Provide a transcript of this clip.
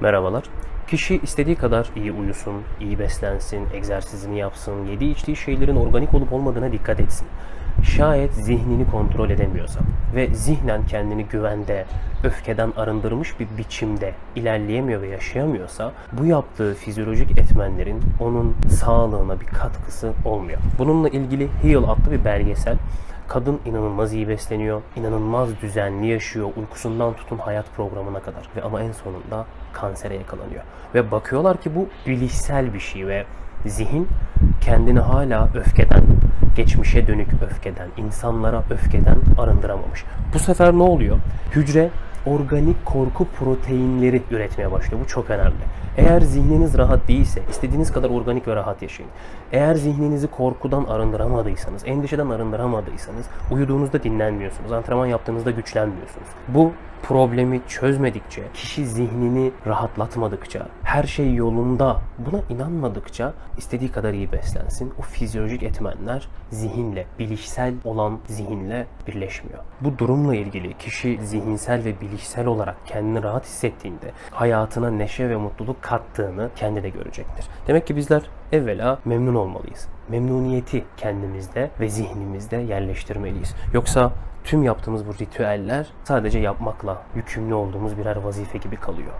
Merhabalar. Kişi istediği kadar iyi uyusun, iyi beslensin, egzersizini yapsın, yediği içtiği şeylerin organik olup olmadığına dikkat etsin. Şayet zihnini kontrol edemiyorsa ve zihnen kendini güvende, öfkeden arındırmış bir biçimde ilerleyemiyor ve yaşayamıyorsa bu yaptığı fizyolojik etmenlerin onun sağlığına bir katkısı olmuyor. Bununla ilgili Heal adlı bir belgesel Kadın inanılmaz iyi besleniyor, inanılmaz düzenli yaşıyor, uykusundan tutun hayat programına kadar. Ve ama en sonunda kansere yakalanıyor. Ve bakıyorlar ki bu bilişsel bir şey ve zihin kendini hala öfkeden, geçmişe dönük öfkeden, insanlara öfkeden arındıramamış. Bu sefer ne oluyor? Hücre organik korku proteinleri üretmeye başlıyor. Bu çok önemli. Eğer zihniniz rahat değilse, istediğiniz kadar organik ve rahat yaşayın. Eğer zihninizi korkudan arındıramadıysanız, endişeden arındıramadıysanız, uyuduğunuzda dinlenmiyorsunuz, antrenman yaptığınızda güçlenmiyorsunuz. Bu problemi çözmedikçe, kişi zihnini rahatlatmadıkça, her şey yolunda, buna inanmadıkça istediği kadar iyi beslensin. O fizyolojik etmenler zihinle, bilişsel olan zihinle birleşmiyor. Bu durumla ilgili kişi zihinsel ve bilişsel olarak kendini rahat hissettiğinde hayatına neşe ve mutluluk kattığını kendi de görecektir. Demek ki bizler evvela memnun olmalıyız. Memnuniyeti kendimizde ve zihnimizde yerleştirmeliyiz. Yoksa tüm yaptığımız bu ritüeller sadece yapmakla yükümlü olduğumuz birer vazife gibi kalıyor.